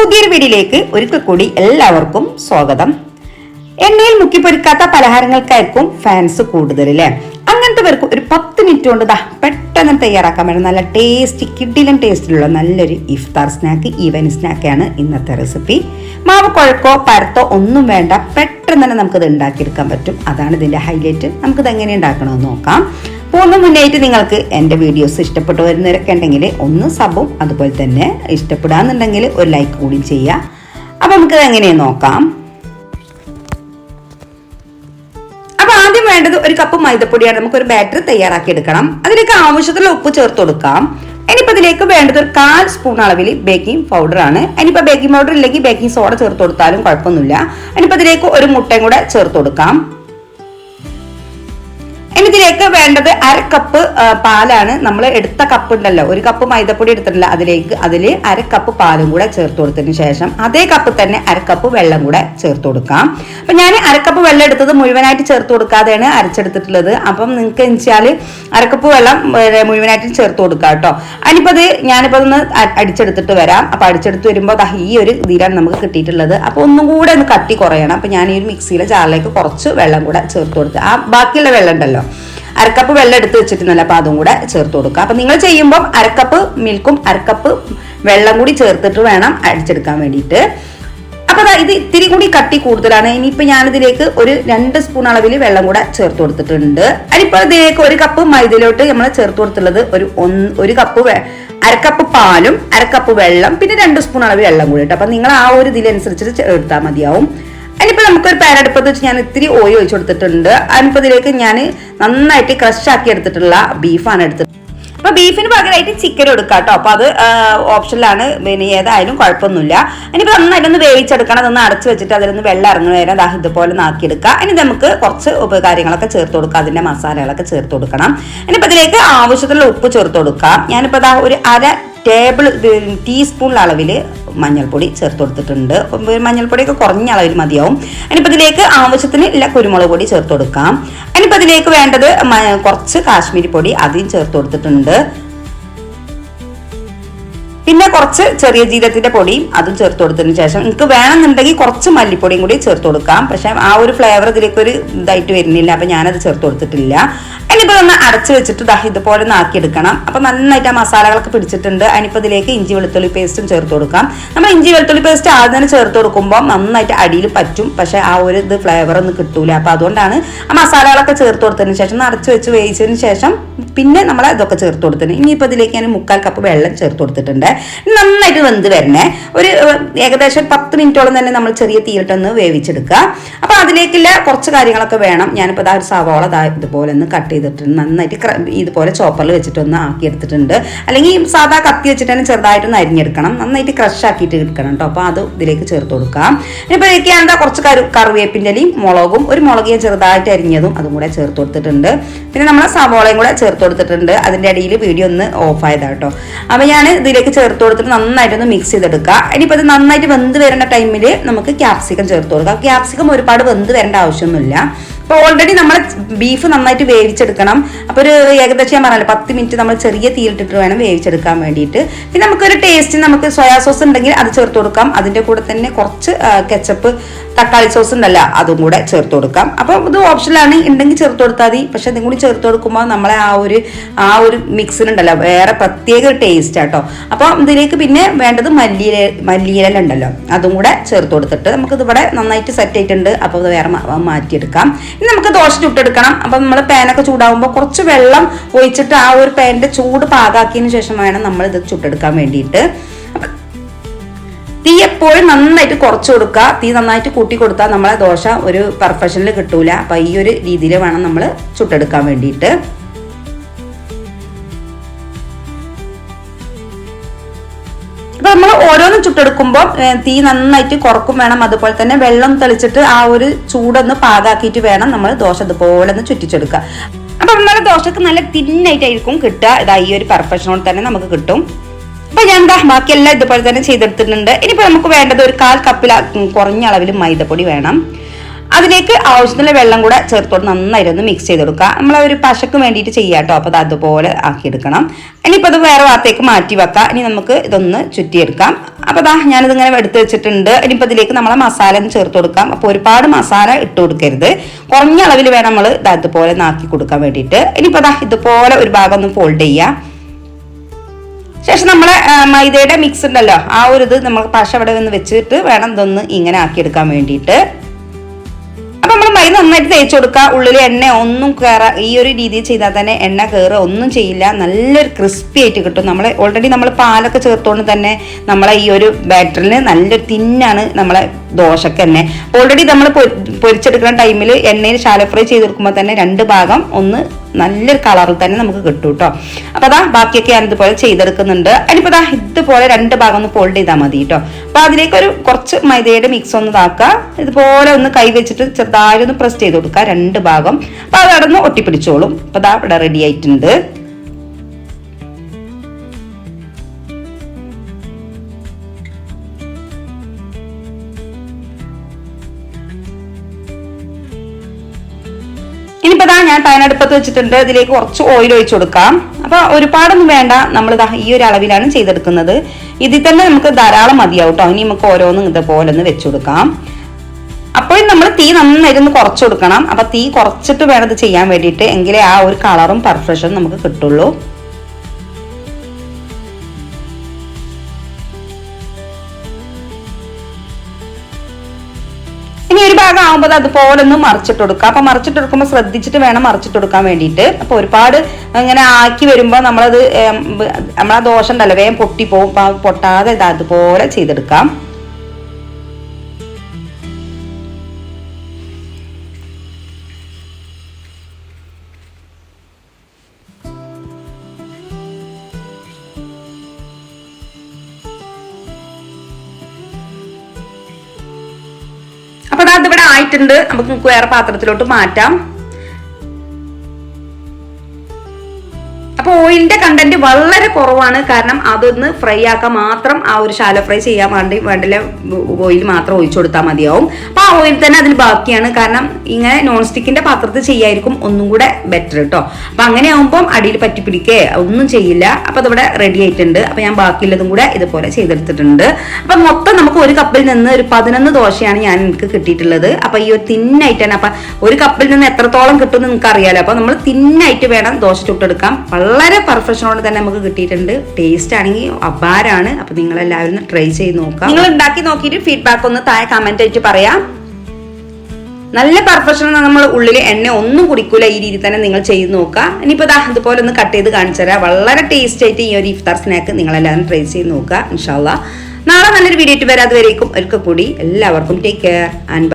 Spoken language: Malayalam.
പുതിയൊരു വീഡിയോയിലേക്ക് ഒരിക്കൽ കൂടി എല്ലാവർക്കും സ്വാഗതം. എണ്ണയിൽ മുക്കിപ്പൊരിക്കാത്ത പലഹാരങ്ങൾക്കായിരിക്കും ഫാൻസ് കൂടുതൽ അല്ലേ അങ്ങനത്തെ പേർക്ക് ഒരു പത്ത് മിനിറ്റ് കൊണ്ട് ദാ പെട്ടെന്ന് തയ്യാറാക്കാൻ പറ്റും. നല്ല ടേസ്റ്റി കിഡിലും ടേസ്റ്റിലുള്ള നല്ലൊരു ഇഫ്താർ സ്നാക്ക് ഈവനിങ് സ്നാക്കാണ് ഇന്നത്തെ റെസിപ്പി മാവ് കുഴക്കോ പരത്തോ ഒന്നും വേണ്ട പെട്ടെന്ന് തന്നെ നമുക്കിത് ഉണ്ടാക്കിയെടുക്കാൻ പറ്റും. അതാണ് ഇതിന്റെ ഹൈലൈറ്റ് നമുക്കിത് എങ്ങനെ ഉണ്ടാക്കണമെന്ന് നോക്കാം. പോകുന്ന മുന്നേറ്റ് നിങ്ങൾക്ക് എന്റെ വീഡിയോസ് ഇഷ്ടപ്പെട്ടു വരുന്നവരൊക്കെ ഒന്ന് സബും അതുപോലെ തന്നെ ഇഷ്ടപ്പെടാന്നുണ്ടെങ്കിൽ ഒരു ലൈക്ക് കൂടി ചെയ്യുക. അപ്പം നമുക്ക് എങ്ങനെ നോക്കാം. അപ്പൊ ആദ്യം വേണ്ടത് ഒരു കപ്പ് മൈദപ്പൊടിയാണ്. നമുക്ക് ഒരു ബാറ്റർ തയ്യാറാക്കി എടുക്കണം. അതിലേക്ക് ആവശ്യത്തിലുള്ള ഉപ്പ് ചേർത്ത് കൊടുക്കാം. ഇനിയിപ്പോ ഇതിലേക്ക് വേണ്ടത് ഒരു കാൽ സ്പൂൺ അളവിൽ ബേക്കിംഗ് പൗഡർ ആണ്. ഇനിയിപ്പോ ബേക്കിംഗ് പൗഡർ ഇല്ലെങ്കിൽ ബേക്കിംഗ് സോഡ ചേർത്ത് കൊടുത്താലും കുഴപ്പമൊന്നുമില്ല. ഇനിയിപ്പോ അതിലേക്ക് ഒരു മുട്ടയും കൂടെ ചേർത്ത് കൊടുക്കാം. ഇതിലേക്ക് വേണ്ടത് അര കപ്പ് പാലാണ്. നമ്മൾ എടുത്ത കപ്പ് ഉണ്ടല്ലോ. ഒരു കപ്പ് മൈദപ്പൊടി എടുത്തിട്ടില്ല. അതിലേക്ക് അതിൽ അര കപ്പ് പാലും കൂടെ ചേർത്ത് കൊടുത്തതിന് ശേഷം അതേ കപ്പ് തന്നെ അര കപ്പ് വെള്ളം കൂടെ ചേർത്ത് കൊടുക്കാം. അപ്പൊ ഞാൻ അര കപ്പ് വെള്ളം എടുത്തത് മുഴുവനായിട്ട് ചേർത്ത് കൊടുക്കാതെയാണ് അരച്ചെടുത്തിട്ടുള്ളത്. അപ്പം നിങ്ങൾക്ക് വെച്ചാൽ അരക്കപ്പ് വെള്ളം മുഴുവനായിട്ട് ചേർത്ത് കൊടുക്കാം കേട്ടോ. അതിനിപ്പോൾ അത് ഞാനിപ്പോൾ ഒന്ന് അടിച്ചെടുത്തിട്ട് വരാം. അപ്പൊ അടിച്ചെടുത്ത് വരുമ്പോൾ അത് ഈ ഒരു ഇതിലാണ് നമുക്ക് കിട്ടിയിട്ടുള്ളത്. അപ്പോൾ ഒന്നും കൂടെ ഒന്ന് കട്ടി കുറയണം. അപ്പൊ ഞാൻ ഈ ഒരു മിക്സിയിലെ ചാറിലേക്ക് കുറച്ച് വെള്ളം കൂടെ ചേർത്ത് കൊടുത്ത്. ആ ബാക്കിയുള്ള വെള്ളം ഉണ്ടല്ലോ. അരക്കപ്പ് വെള്ളം എടുത്ത് വെച്ചിട്ടുണ്ടല്ലോ അപ്പൊ അതും കൂടെ ചേർത്ത് കൊടുക്കുക അപ്പൊ നിങ്ങൾ ചെയ്യുമ്പോൾ അരക്കപ്പ് മിൽക്കും അരക്കപ്പ് വെള്ളം കൂടി ചേർത്തിട്ട് വേണം അടിച്ചെടുക്കാൻ വേണ്ടിയിട്ട്. അപ്പൊ ദാ ഇത് ഇത്തിരി കൂടി കട്ടി കൂടുതലാണ്. ഇനിയിപ്പോ ഞാനിതിലേക്ക് ഒരു രണ്ട് സ്പൂൺ അളവിൽ വെള്ളം കൂടെ ചേർത്ത് കൊടുത്തിട്ടുണ്ട്. അതിപ്പോ ഇതിലേക്ക് ഒരു കപ്പ് മൈദയിലോട്ട് നമ്മൾ ചേർത്ത് കൊടുത്തുള്ളത് ഒരു ഒന്ന് ഒരു കപ്പ് അരക്കപ്പ് പാലും അരക്കപ്പ് വെള്ളം പിന്നെ രണ്ട് സ്പൂൺ അളവ് വെള്ളം കൂടി ഇട്ട്. അപ്പൊ നിങ്ങൾ ആ ഒരു ഇതിലനുസരിച്ച് എടുത്താൽ മതിയാവും. നമുക്കൊരു പാൻ അടുപ്പത്ത് വെച്ച് ഞാൻ ഇത്തിരി ഓയിൽ ഒഴിച്ചു കൊടുത്തിട്ടുണ്ട്. അതിനിപ്പതിലേക്ക് ഞാൻ നന്നായിട്ട് ക്രഷ് ആക്കി എടുത്തിട്ടുള്ള ബീഫാണ് എടുത്തത് അപ്പൊ ബീഫിന് പകരമായിട്ട് ചിക്കൻ എടുക്കാം കേട്ടോ അപ്പൊ അത് ഓപ്ഷനിലാണ് പിന്നെ ഏതായാലും കുഴപ്പമൊന്നുമില്ല. ഇനിയിപ്പോ നന്നായിട്ടൊന്ന് വേവിച്ചെടുക്കണം. അതൊന്ന് അടച്ചു വെച്ചിട്ട് അതിലൊന്ന് വെള്ളം ഇറങ്ങുന്ന നേരം ദാ ഇതുപോലെ നാക്കിയെടുക്കുക. ഇനി നമുക്ക് കുറച്ച് ഉപകാര്യങ്ങളൊക്കെ ചേർത്ത് കൊടുക്കുക അതിന്റെ മസാലകളൊക്കെ ചേർത്ത് കൊടുക്കണം. ഇനിയിപ്പോ ഇതിലേക്ക് ആവശ്യത്തിലുള്ള ഉപ്പ് ചേർത്ത് കൊടുക്കാം. ഞാനിപ്പോ ദാ ഒരു അര ടേബിൾ ടീസ്പൂൺ അളവിൽ മഞ്ഞൾപ്പൊടി ചേർത്ത് കൊടുത്തിട്ടുണ്ട്. മഞ്ഞൾപ്പൊടിയൊക്കെ കുറഞ്ഞ അളവിൽ മതിയാവും. ഇനിയിപ്പോൾ ഇതിലേക്ക് ആവശ്യത്തിന് ഇല്ല കുരുമുളക് പൊടി ചേർത്ത് കൊടുക്കാം. ഇനിയിപ്പോൾ ഇതിലേക്ക് വേണ്ടത് കുറച്ച് കാശ്മീരി പൊടി അതും ചേർത്ത് കൊടുത്തിട്ടുണ്ട്. പിന്നെ കുറച്ച് ചെറിയ ജീരകത്തിന്റെ പൊടിയും അതും ചേർത്ത് കൊടുത്തതിന് ശേഷം നിങ്ങൾക്ക് വേണമെന്നുണ്ടെങ്കിൽ കുറച്ച് മല്ലിപ്പൊടിയും കൂടി ചേർത്ത് കൊടുക്കാം. പക്ഷെ ആ ഒരു ഫ്ലേവർ ഇതിലേക്ക് ഒരു ഇതായിട്ട് വരുന്നില്ല. അപ്പൊ ഞാനത് ചേർത്ത് കൊടുത്തിട്ടില്ല. ഇനിയിപ്പോൾ ഒന്ന് അടച്ച് വെച്ചിട്ട് ദാ ഇതുപോലെ ഒന്ന് ആക്കിയെടുക്കണം. അപ്പൊ നന്നായിട്ട് ആ മസാലകളൊക്കെ പിടിച്ചിട്ടുണ്ട്. അതിനിപ്പോൾ ഇതിലേക്ക് ഇഞ്ചി വെളുത്തുള്ളി പേസ്റ്റും ചേർത്ത് കൊടുക്കാം. നമ്മൾ ഇഞ്ചി വെളുത്തുള്ളി പേസ്റ്റ് ആദ്യം തന്നെ ചേർത്ത് കൊടുക്കുമ്പോൾ നന്നായിട്ട് അടിയിൽ പറ്റും. പക്ഷെ ആ ഒരു ഇത് ഫ്ലേവർ ഒന്നും കിട്ടൂല. അപ്പൊ അതുകൊണ്ടാണ് ആ മസാലകളൊക്കെ ചേർത്ത് കൊടുത്തതിന് ശേഷം അടച്ചു വെച്ച് വേവിച്ചതിന് ശേഷം പിന്നെ നമ്മൾ ഇതൊക്കെ ചേർത്ത് കൊടുത്തത്. ഇനിയിപ്പോൾ ഇതിലേക്ക് ഞാൻ മുക്കാൽ കപ്പ് വെള്ളം ചേർത്ത് കൊടുത്തിട്ടുണ്ട്. നന്നായിട്ട് വെന്ത് വരണേ. ഒരു ഏകദേശം പത്ത് മിനിറ്റോളം തന്നെ നമ്മൾ ചെറിയ തീയിട്ടൊന്ന് വേവിച്ചെടുക്കുക. അപ്പൊ അതിലേക്കുള്ള കുറച്ച് കാര്യങ്ങളൊക്കെ വേണം. ഞാനിപ്പോൾ ഇതാ ഒരു സവാള ദാ ഇതുപോലെ ഒന്ന് കട്ട് ചെയ്തിട്ട് നന്നായിട്ട് ഇതുപോലെ ചോപ്പറിൽ വെച്ചിട്ടൊന്ന് ആക്കി എടുത്തിട്ടുണ്ട്. അല്ലെങ്കിൽ സാധാ കത്തി വെച്ചിട്ട് തന്നെ ചെറുതായിട്ടൊന്ന് അരിഞ്ഞെടുക്കണം. നന്നായിട്ട് ക്രഷ് ആക്കിയിട്ട് എടുക്കണം കേട്ടോ അപ്പോൾ അത് ഇതിലേക്ക് ചേർത്ത് കൊടുക്കാം. ഇനിയിപ്പോൾ ഇതൊക്കെയാണ് കുറച്ച് കരു കറിവേപ്പിന്റെ ഇലയും മുളകും. ഒരു മുളക് ചെറുതായിട്ട് അരിഞ്ഞതും അതും കൂടെ ചേർത്ത് കൊടുത്തിട്ടുണ്ട്. പിന്നെ നമ്മൾ സവാളയും കൂടെ ചേർത്ത് കൊടുത്തിട്ടുണ്ട്. അതിന്റെ ഇടയിൽ വീഡിയോ ഒന്ന് ഓഫ് ആയതാ കേട്ടോ അപ്പോൾ ഞാൻ ഇതിലേക്ക് ചേർത്ത് കൊടുത്തിട്ട് നന്നായിട്ടൊന്ന് മിക്സ് ചെയ്തെടുക്കുക. ഇനിയിപ്പോൾ അത് നന്നായിട്ട് വെന്ത് വരേണ്ട ടൈമിൽ നമുക്ക് ക്യാപ്സിക്കം ചേർത്ത് കൊടുക്കാം. ക്യാപ്സിക്കം ഒരുപാട് വെന്ത് വരേണ്ട ആവശ്യമൊന്നുമില്ല. അപ്പോൾ ഓൾറെഡി നമ്മൾ ബീഫ് നന്നായിട്ട് വേവിച്ചെടുക്കണം. അപ്പോൾ ഒരു ഏകദേശം ഞാൻ പറഞ്ഞല്ലോ പത്ത് മിനിറ്റ് നമ്മൾ ചെറിയ തീയിട്ടിട്ട് വേണം വേവിച്ചെടുക്കാൻ വേണ്ടിയിട്ട്. പിന്നെ നമുക്കൊരു ടേസ്റ്റ് നമുക്ക് സോയാ സോസ് ഉണ്ടെങ്കിൽ അത് ചേർത്ത് കൊടുക്കാം. അതിന്റെ കൂടെ തന്നെ കുറച്ച് കെച്ചപ്പ് തക്കാളി സോസ് ഉണ്ടല്ല അതും കൂടെ ചേർത്ത് കൊടുക്കാം. അപ്പോൾ ഇത് ഓപ്ഷനാണ് ഉണ്ടെങ്കിൽ ചേർത്ത് കൊടുത്താൽ മതി. പക്ഷെ അതും കൂടി ചേർത്ത് കൊടുക്കുമ്പോൾ നമ്മളെ ആ ഒരു ആ ഒരു മിക്സിനുണ്ടല്ലോ വേറെ പ്രത്യേക ടേസ്റ്റ് ആട്ടോ അപ്പോൾ ഇതിലേക്ക് പിന്നെ വേണ്ടത് മല്ലിയില മല്ലിയില ഉണ്ടല്ലോ അതും കൂടെ ചേർത്ത് കൊടുത്തിട്ട് നമുക്ക് ഇതിവിടെ നന്നായിട്ട് സെറ്റ് ആയിട്ടുണ്ട്. അപ്പോൾ ഇത് വേറെ മാറ്റിയെടുക്കാം. ഇനി നമുക്ക് ദോശ ചുട്ടെടുക്കണം. അപ്പോൾ നമ്മൾ പാനൊക്കെ ചൂടാവുമ്പോൾ കുറച്ച് വെള്ളം ഒഴിച്ചിട്ട് ആ ഒരു പാനിന്റെ ചൂട് പാകാക്കിയതിന് ശേഷം വേണം നമ്മൾ ഇത് ചുട്ടെടുക്കാൻ വേണ്ടിയിട്ട് അപ്പം തീ എപ്പോഴും നന്നായിട്ട് കുറച്ച് കൊടുക്കുക. തീ നന്നായിട്ട് കൂട്ടി കൊടുത്താൽ നമ്മളെ ദോശ ഒരു പെർഫെക്ഷനിൽ കിട്ടൂല. അപ്പൊ ഈ ഒരു രീതിയിൽ വേണം നമ്മൾ ചുട്ടെടുക്കാൻ വേണ്ടിയിട്ട്. അപ്പൊ നമ്മൾ ഓരോന്നും ചുട്ടെടുക്കുമ്പോൾ തീ നന്നായിട്ട് കുറക്കും വേണം. അതുപോലെ തന്നെ വെള്ളം തെളിച്ചിട്ട് ആ ഒരു ചൂടൊന്ന് പാകാക്കിയിട്ട് വേണം നമ്മൾ ദോശ അതുപോലെ ഒന്ന് ചുറ്റിച്ചെടുക്കുക. അപ്പൊ നമ്മളെ ദോശക്ക് നല്ല തിന്നായിട്ടായിരിക്കും കിട്ടുക. ഇതാ ഈ ഒരു പെർഫെക്ഷനോട് തന്നെ നമുക്ക് കിട്ടും. അപ്പൊ ഞാൻ എന്താ ബാക്കിയെല്ലാം ഇതുപോലെ തന്നെ ചെയ്തെടുത്തിട്ടുണ്ട്. ഇനിയിപ്പോ നമുക്ക് വേണ്ടത് ഒരു കാൽ കപ്പിൽ കുറഞ്ഞ അളവിൽ മൈദപ്പൊടി വേണം. അതിലേക്ക് ആവശ്യത്തിനുള്ള വെള്ളം കൂടെ ചേർത്തോട്ട് നന്നായിട്ട് ഒന്ന് മിക്സ് ചെയ്ത് കൊടുക്കുക നമ്മൾ ഒരു പശക്ക് വേണ്ടിയിട്ട് ചെയ്യാട്ടോ. കേട്ടോ അപ്പോൾ അത് അതുപോലെ ആക്കിയെടുക്കണം. ഇനിയിപ്പോൾ അത് വേറെ ഭാഗത്തേക്ക് മാറ്റി വെക്കാം. ഇനി നമുക്ക് ഇതൊന്ന് ചുറ്റിയെടുക്കാം. അപ്പോൾ അതാ ഞാനിത് ഇങ്ങനെ എടുത്ത് വെച്ചിട്ടുണ്ട്. ഇനിയിപ്പോൾ ഇതിലേക്ക് നമ്മളെ മസാല ഒന്ന് ചേർത്ത് കൊടുക്കാം. അപ്പോൾ ഒരുപാട് മസാല ഇട്ട് കൊടുക്കരുത്. കുറഞ്ഞ അളവിൽ വേണം നമ്മൾ ഇത് അതുപോലെ നാക്കി കൊടുക്കാൻ വേണ്ടിയിട്ട്. ഇനിയിപ്പോൾ അതാ ഇതുപോലെ ഒരു ഭാഗം ഒന്ന് ഫോൾഡ് ചെയ്യാം. ശേഷം നമ്മളെ മൈദയുടെ മിക്സ് ഉണ്ടല്ലോ. ആ ഒരു ഇത് നമ്മൾ പശ അവിടെ നിന്ന് വെച്ചിട്ട് വേണം ഇതൊന്ന് ഇങ്ങനെ ആക്കിയെടുക്കാൻ വേണ്ടിയിട്ട്. അപ്പൊ മൈദ നന്നായിട്ട് തേച്ച് കൊടുക്കുക ഉള്ളിൽ എണ്ണ ഒന്നും കയറ ഈ ഒരു രീതിയിൽ ചെയ്താൽ തന്നെ എണ്ണ കയറുക ഒന്നും ചെയ്യില്ല. നല്ലൊരു ക്രിസ്പി ആയിട്ട് കിട്ടും. നമ്മൾ ഓൾറെഡി നമ്മൾ പാലൊക്കെ ചേർത്തുകൊണ്ട് തന്നെ നമ്മളെ ഈ ഒരു ബാറ്ററിന് നല്ലൊരു തിന്നാണ് നമ്മളെ ദോശക്ക് തന്നെ. ഓൾറെഡി നമ്മൾ പൊരിച്ചെടുക്കുന്ന ടൈമിൽ എണ്ണയിൽ ശാല ഫ്രൈ ചെയ്തെടുക്കുമ്പോൾ തന്നെ രണ്ട് ഭാഗം ഒന്ന് നല്ലൊരു കളറിൽ തന്നെ നമുക്ക് കിട്ടും കേട്ടോ അപ്പൊ അതാ ബാക്കിയൊക്കെ ഞാൻ ഇതുപോലെ ചെയ്തെടുക്കുന്നുണ്ട് അതിനിപ്പോ അതാ ഇതുപോലെ രണ്ട് ഭാഗം ഒന്ന് ഫോൾഡ് ചെയ്താൽ മതി കേട്ടോ അപ്പൊ അതിലേക്ക് ഒരു കുറച്ച് മൈദയുടെ മിക്സ് ഒന്ന് ഇതാക്കുക ഇതുപോലെ ഒന്ന് കൈ വെച്ചിട്ട് ചെറുതായി ഒന്ന് പ്രസ് ചെയ്ത് കൊടുക്കുക. രണ്ട് ഭാഗം. അപ്പൊ അത് അടന്ന് ഒട്ടിപ്പിടിച്ചോളും. അപ്പൊ ദാ ഇവിടെ റെഡി ആയിട്ടുണ്ട്. ഇനിയിപ്പോ ഞാൻ പാനടുപ്പത്ത് വെച്ചിട്ടുണ്ട്. ഇതിലേക്ക് കുറച്ച് ഓയിൽ ഒഴിച്ചു കൊടുക്കാം. അപ്പൊ ഒരുപാടൊന്നും വേണ്ട. നമ്മൾ ഈ ഒരു അളവിലാണ് ചെയ്തെടുക്കുന്നത്. ഇതിൽ തന്നെ നമുക്ക് ധാരാളം മതിയാവും കേട്ടോ ഇനി നമുക്ക് ഓരോന്നും ഇതുപോലെ ഒന്ന് വെച്ചു കൊടുക്കാം. അപ്പോഴും നമ്മൾ തീ നന്നായിരുന്നു കുറച്ച് കൊടുക്കണം. അപ്പൊ തീ കുറച്ചിട്ട് വേണം ഇത് ചെയ്യാൻ വേണ്ടിയിട്ട്. എങ്കിലേ ആ ഒരു കളറും പെർഫെക്ഷനും നമുക്ക് കിട്ടുള്ളൂ. ഇനി ഒരു ഭാഗം ആകുമ്പോൾ അതുപോലെ ഒന്ന് മറിച്ചിട്ട് കൊടുക്കുക. അപ്പൊ മറിച്ചിട്ട് കൊടുക്കുമ്പോൾ ശ്രദ്ധിച്ചിട്ട് വേണം മറിച്ചിട്ട് കൊടുക്കാൻ വേണ്ടിയിട്ട്. അപ്പൊ ഒരുപാട് ഇങ്ങനെ ആക്കി വരുമ്പോൾ നമ്മളത് നമ്മളാ ദോഷം ഉണ്ടല്ലോ വേഗം പൊട്ടിപ്പോവും. പോകും പൊട്ടാതെ ഇത് അതുപോലെ ചെയ്തെടുക്കാം. അപ്പൊ അത് ഇവിടെ ആയിട്ടുണ്ട്. നമുക്ക് വേറെ പാത്രത്തിലോട്ട് മാറ്റാം. അപ്പൊ ഓയിലിന്റെ കണ്ടന്റ് വളരെ കുറവാണ്. കാരണം അതൊന്ന് ഫ്രൈ ആക്കാൻ മാത്രം ആ ഒരു ശാല ഫ്രൈ ചെയ്യാൻ വേണ്ടി വേണ്ടില്ല ഓയിൽ മാത്രം ഒഴിച്ചു കൊടുത്താൽ മതിയാവും. അപ്പൊ ആ ഓയിൽ തന്നെ അതിൽ ബാക്കിയാണ്. കാരണം ഇങ്ങനെ നോൺ സ്റ്റിക്കിന്റെ പാത്രത്തിൽ ചെയ്യായിരിക്കും ഒന്നും കൂടെ ബെറ്റർ കേട്ടോ അപ്പൊ അങ്ങനെ ആവുമ്പം അടിയിൽ പറ്റി പിടിക്കേ ഒന്നും ചെയ്യില്ല. അപ്പൊ അതിവിടെ റെഡി ആയിട്ടുണ്ട്. അപ്പൊ ഞാൻ ബാക്കിയുള്ളതും കൂടെ ഇതുപോലെ ചെയ്തെടുത്തിട്ടുണ്ട്. അപ്പൊ മൊത്തം നമുക്ക് ഒരു കപ്പിൽ നിന്ന് ഒരു പതിനൊന്ന് ദോശയാണ് ഞാൻ എനിക്ക് കിട്ടിയിട്ടുള്ളത്. അപ്പൊ ഈ ഒരു തിന്നായിട്ടാണ് അപ്പൊ ഒരു കപ്പിൽ നിന്ന് എത്രത്തോളം കിട്ടും നിങ്ങൾക്ക് അറിയാലോ അപ്പൊ നമ്മൾ തിന്നായിട്ട് വേണം ദോശ ചുട്ടെടുക്കാം വളരെ പെർഫെക്ഷനോട് തന്നെ നമുക്ക് കിട്ടിയിട്ടുണ്ട്. ടേസ്റ്റ് ആണെങ്കിൽ അപാരാണ് അപ്പൊ നിങ്ങൾ എല്ലാവരും ട്രൈ ചെയ്ത് നോക്കാം. നിങ്ങൾ ഉണ്ടാക്കി നോക്കിയിട്ട് ഫീഡ്ബാക്ക് ഒന്ന് താഴെ കമന്റ് ആയിട്ട് പറയാം. നല്ല പെർഫെക്ഷൻ നമ്മൾ ഉള്ളിൽ എണ്ണ ഒന്നും കുടിക്കൂല. ഈ രീതി തന്നെ നിങ്ങൾ ചെയ്ത് നോക്കുക ഇനിയിപ്പോൾ ദാ ഇതുപോലെ ഒന്ന് കട്ട് ചെയ്ത് കാണിച്ചു തരാം. വളരെ ടേസ്റ്റ് ആയിട്ട് ഈ ഒരു ഇഫ്താർ സ്നാക്ക് നിങ്ങൾ എല്ലാവരും ട്രൈ ചെയ്ത് നോക്കുക. ഇൻഷാല്ല നാളെ നല്ലൊരു വീഡിയോ ആയിട്ട് വരാതെ വരേക്കും ഒരിക്കൽ കൂടി. എല്ലാവർക്കും ടേക്ക് കെയർ ആൻഡ്